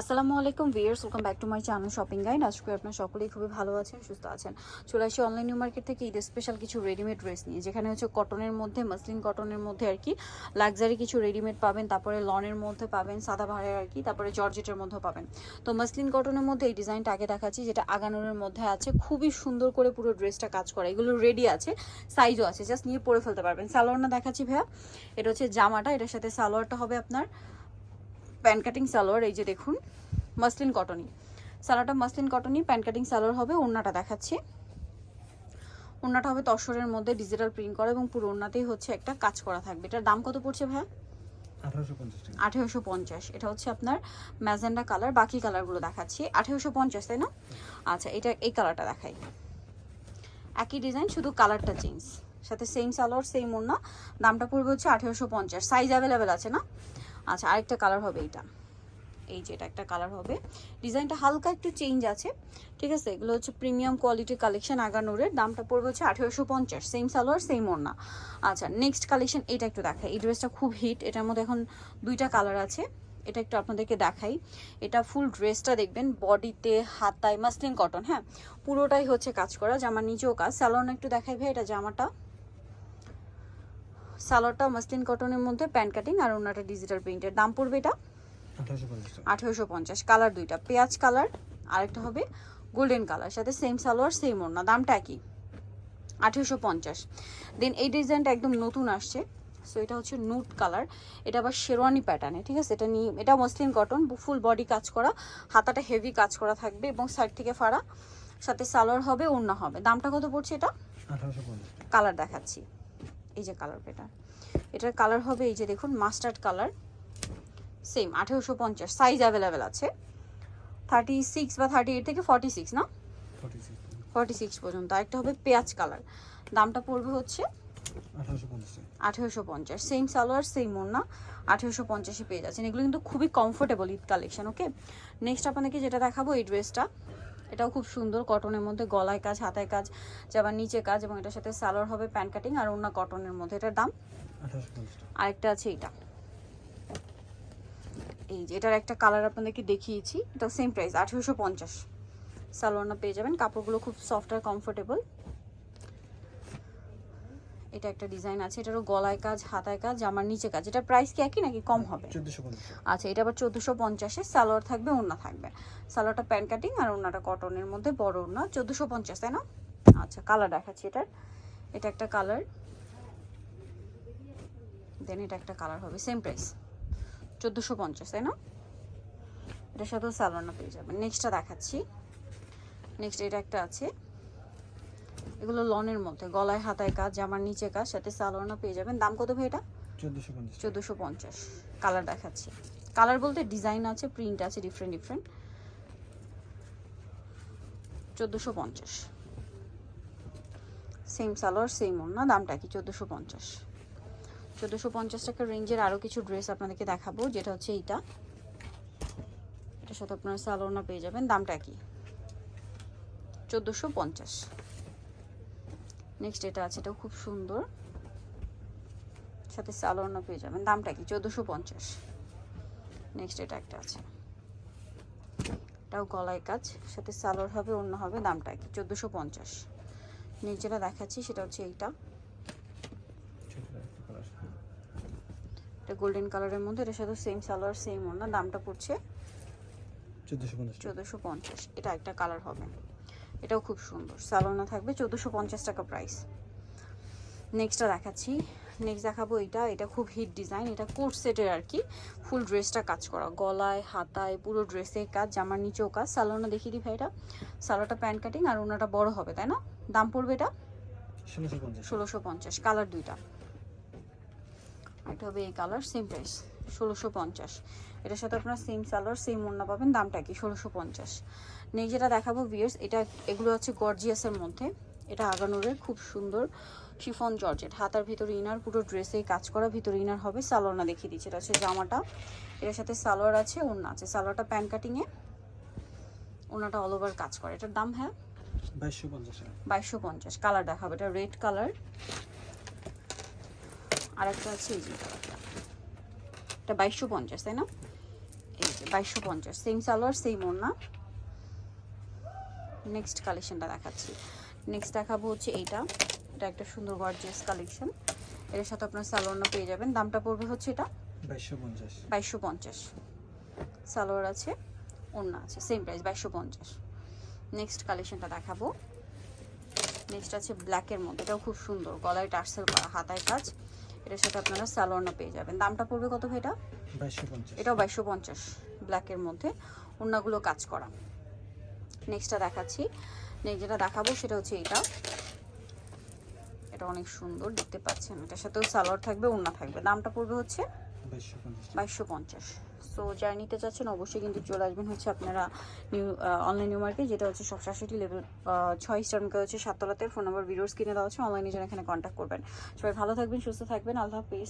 আসসালামু আলাইকুম viewers welcome back to my channel shopping guide আজকে আপনার সকলেই খুবই ভালো আছেন, সুস্থ আছেন। চলে আসি অনলাইন নিউ মার্কেট থেকে ঈদের স্পেশাল কিছু রেডিমেড ড্রেস নিয়ে, যেখানে হচ্ছে কটনের মধ্যে মাসলিন কটনের মধ্যে আর কি লাক্সারি কিছু রেডিমেড পাবেন, তারপরে লনের মধ্যে পাবেন, সাদা ভাড়ের আর কি, তারপরে জর্জেটের মধ্যেও পাবেন। তো মাসলিন কটনের মধ্যে এই ডিজাইনটা আগে দেখাচ্ছি, যেটা আগানোরের মধ্যে আছে, খুবই সুন্দর করে পুরো ড্রেসটা কাজ করা, এগুলো রেডি আছে সাইজও আছে জাস্ট নিয়ে পরে ফেলতে পারবেন। সালোয়ারটা দেখাচ্ছি ভাইয়া, এটা হচ্ছে জামাটা, এটার সাথে সালোয়ারটা হবে আপনার প্যান কাটিং সালোয়ার এই যে দেখুন মাসলিন কটনই। সালোয়ারটা মাসলিন কটনই প্যান কাটিং সালোয়ার হবে ওড়নাটা দেখাচ্ছি। ওড়নাটা হবে তসরের মধ্যে ডিজিটাল প্রিন্ট করা এবং পুরো ওড়নাতেই হচ্ছে একটা কাজ করা থাকবে। এটার দাম কত পড়ছে ভাইয়া? আঠারোশো পঞ্চাশ আঠেরোশো পঞ্চাশ। এটা হচ্ছে আপনার ম্যাজেন্ডা কালার বাকি কালারগুলো দেখাচ্ছি। আঠেরোশো পঞ্চাশ তাই না? আচ্ছা এটা এই কালারটা দেখাই। একই ডিজাইন শুধু কালারটা চেঞ্জ সাথে সেম সালোয়ার সেম ওড়না। দামটা পড়বে হচ্ছে আঠেরোশো পঞ্চাশ। সাইজ অ্যাভেলেবেল আছে না? আচ্ছা আরেকটা কালার হবে এইটা। এই যে এটা একটা কালার হবে। ডিজাইনটা হালকা একটু চেঞ্জ আছে, ঠিক আছে? এগুলো হচ্ছে প্রিমিয়াম কোয়ালিটির কালেকশন আগানোরের। দামটা পড়বে হচ্ছে আঠেরোশো পঞ্চাশ। সেম সালোয়ার সেম ওড়না আচ্ছা নেক্সট কালেকশন এটা একটু দেখাই। এই ড্রেসটা খুব হিট এটার মধ্যে এখন দুইটা কালার আছে। এটা একটু আপনাদেরকে দেখাই। এটা ফুল ড্রেসটা দেখবেন বডিতে হাতায় মাসলিন কটন হ্যাঁ? পুরোটাই হচ্ছে কাজ করা, জামার নিচেও কাজ। স্যালোন একটু দেখাই ভাই, এটা জামাটা। সালোয়ারটা মাসলিন কটনের মধ্যে প্যান্ট কাটিং আর ওনাটা ডিজিটাল প্রিন্টের দাম পড়বে এটা? আঠারোশো পঞ্চাশ কালার দুইটা। পেঁয়াজ কালার আরেকটা হবে গোল্ডেন কালার সাথে সেম সালোয়ার সেম ওড়না। দামটা একই। আঠেরোশো পঞ্চাশ। দেন এই ডিজাইনটা একদম নতুন আসছে। সো এটা হচ্ছে নুট কালার এটা আবার শেরওয়ানি প্যাটার্নে ঠিক আছে? এটা নিয়ে এটা মসলিন কটন ফুল বডি কাজ করা। হাতাটা হেভি কাজ করা থাকবে এবং সাইড থেকে ফাড়া। সাথে সালোয়ার হবে ওড়না হবে। দামটা কত পড়ছে এটা? কালার দেখাচ্ছি। এই যে কালার পেটা। এটার কালার হবে এই যে দেখুন মাস্টার্ড কালার সেম আঠেরোশো পঞ্চাশ সাইজ অ্যাভেলেবেল আছে। থার্টি সিক্স বা থার্টি এইট থেকে ফর্টি সিক্স না? ফর্টি সিক্স পর্যন্ত। আরেকটা হবে পেঁয়াজ কালার দামটা পড়বে হচ্ছে আঠারোশো পঞ্চাশ টাকা। আঠেরোশো পঞ্চাশ। সেম সালোয়ার সেম ওড়না আঠেরোশো পঞ্চাশে পেয়ে যাচ্ছেন। এগুলো কিন্তু খুবই comfortable Eid collection okay next আপনাদেরকে যেটা দেখাবো এই ড্রেসটা এটাও খুব সুন্দর। কটনের মধ্যে গলায় কাজ হাতায় কাজ যাবার নিচে কাজ এবং এটার সাথে সালোয়ার হবে প্যান্ট কাটিং আর অন্য কটনের মধ্যে। এটার দাম? আরেকটা আছে এটা এই যে এটার একটা কালার আপনাদেরকে দেখিয়েছি। এটা সেম প্রাইস আঠেরোশো পঞ্চাশ। সালোয়ারনা পেয়ে যাবেন। কাপড়গুলো খুব সফট আর কমফোর্টেবল এটা একটা ডিজাইন আছে এটারও গলায় কাজ হাতায় কাজ জামার নিচে কাজ। এটা প্রাইস কি একই নাকি কম হবে? চোদ্দোশো আচ্ছা এটা আবার চোদ্দোশো পঞ্চাশে সালোয়ার থাকবে ওড়না থাকবে। সালোয়ারটা প্যান্ট কাটিং আর ওড়নাটা কটনের মধ্যে বড় ওড়না চোদ্দোশো পঞ্চাশ তাই না? আচ্ছা কালার দেখাচ্ছি এটার। এটা একটা কালার দেন এটা একটা কালার হবে সেম প্রাইস চোদ্দোশো পঞ্চাশ তাই না? এটার সাথেও সালোয়ারটা পেয়ে যাবেন। নেক্সটটা দেখাচ্ছি। নেক্সট এটা একটা আছে। এগুলো লনের মধ্যে গলায় হাতায় কাজ জামার নিচে কাজ সাথে সালোয়ারটা পেয়ে যাবেন। দাম কত ভাই এটা? চোদ্দোশো পঞ্চাশ। কালার দেখাচ্ছি। কালার বলতে ডিজাইন আছে প্রিন্ট আছে ডিফারেন্ট ডিফারেন্ট চোদ্দোশো পঞ্চাশ। সেম সালোয়ার সেম ওড়না দামটা কি? চোদ্দোশো পঞ্চাশ। চোদ্দোশো পঞ্চাশ টাকা রেঞ্জের আরও কিছু ড্রেস আপনাদেরকে দেখাবো যেটা হচ্ছে এইটা। এটার সাথে আপনারা সালোয়ারনা পেয়ে যাবেন দামটা কি? চোদ্দোশো পঞ্চাশ। নেক্সট এটা আছে এটাও খুব সুন্দর। সাথে সালোয়ারও পেয়ে যাবেন। দামটা কি? চোদ্দোশো পঞ্চাশ। নেক্সট এটা একটা আছে। এটাও গলায় কাজ সাথে সালোয়ার হবে অন্য হবে দামটা কি? চোদ্দোশো পঞ্চাশ। নেক্সট যেটা দেখাচ্ছি সেটা হচ্ছে এইটা। এটা গোল্ডেন কালারের মধ্যে এটার সাথে সেম সালোয়ার সেম অন্য দামটা পড়ছে চোদ্দোশো পঞ্চাশ টাকা। চোদ্দোশো পঞ্চাশ। এটা একটা কালার হবে। এটাও খুব সুন্দর। সালোনা থাকবে চোদ্দোশো পঞ্চাশ টাকা প্রাইস নেক্সটটা দেখাচ্ছি। নেক্সট দেখাবো এটা। এটা খুব হিট ডিজাইন এটা কোট সেটের আর কি ফুল ড্রেসটা কাজ করা। গলায় হাতায় পুরো ড্রেসে কাজ জামার নিচেও কাজ। সালোনা দেখিয়ে দিই ভাই এটা সালোটা প্যান্ট কাটিং আর ওনাটা বড় হবে তাই না? দাম পড়বে এটা? ষোলোশো পঞ্চাশ। ষোলোশো পঞ্চাশ। কালার দুইটা। এটা হবে এই কালার সেম প্রাইস ষোলোশো পঞ্চাশ। এটার সাথে আপনার সেম সালোয়ার সেম ওড়না পাবেন দামটা কি? ষোলোশো পঞ্চাশ। নেক্সট যেটা দেখাবো ভিয়ার্স এটা এগুলো হচ্ছে গর্জিয়াসের মধ্যে। এটা আগানোরের খুব সুন্দর শিফন জর্জেট হাতার ভিতরে ইনার পুরো ড্রেসেই কাজ করা ভিতরে ইনার হবে সালোয়ারনা দেখিয়ে দিচ্ছে এটা হচ্ছে জামাটা। এটার সাথে সালোয়ার আছে ওড়না আছে। সালোয়ারটা প্যান কাটিংয়ে ওনাটা অল ওভার কাজ করে। এটার দাম হ্যাঁ? বাইশশো পঞ্চাশ বাইশশো পঞ্চাশ। কালার দেখাবো এটা রেড কালার আর একটা আছে এই যে। এটা বাইশশো পঞ্চাশ তাই না? এই যে বাইশশো পঞ্চাশ সেম সালোয়ার সেম ওড়না। নেক্সট কালেকশনটা দেখাচ্ছি। নেক্সট দেখাবো হচ্ছে এইটা। এটা একটা সুন্দর গর্জিয়াস কালেকশন এর সাথে আপনার সালোয়ারও পেয়ে যাবেন। দামটা পড়বে হচ্ছে এটা? বাইশশো পঞ্চাশ। সালোয়ার আছে ওড়না আছে সেম প্রাইস বাইশশো পঞ্চাশ। নেক্সট কালেকশনটা দেখাবো। নেক্সট আছে ব্ল্যাকের মধ্যে। এটাও খুব সুন্দর। গলায় টার্সেল করা হাতায় কাজ। এটার সাথে আপনারা সালোয়ারও পেয়ে যাবেন। দামটা পড়বে কত ভাই এটা এটাও বাইশশো পঞ্চাশ ব্ল্যাকের মধ্যে। ওড়নাগুলো কাজ করা। নেক্সটটা দেখাচ্ছি। নেক্সট যেটা দেখাবো সেটা হচ্ছে এটা। এটা অনেক সুন্দর দেখতে পাচ্ছেন। এটার সাথেও সালোয়ার থাকবে ওড়না থাকবে। দামটা পড়বে হচ্ছে বাইশশো পঞ্চাশ। সো যারা নিতে চাচ্ছেন, অবশ্যই কিন্তু চলে আসবেন হচ্ছে আপনারা নিউ অনলাইন নিউ মার্কেট যেটা হচ্ছে সাতষট্টি লেভেল ছয় স্টারনকে হচ্ছে সাততলাতে ফোন নাম্বার ভিডিওস কিনে দেওয়া হচ্ছে অনলাইনে যারা এখানে কন্ট্যাক্ট করবেন। সবাই ভালো থাকবেন, সুস্থ থাকবেন, আল্লাহ হাফিজ।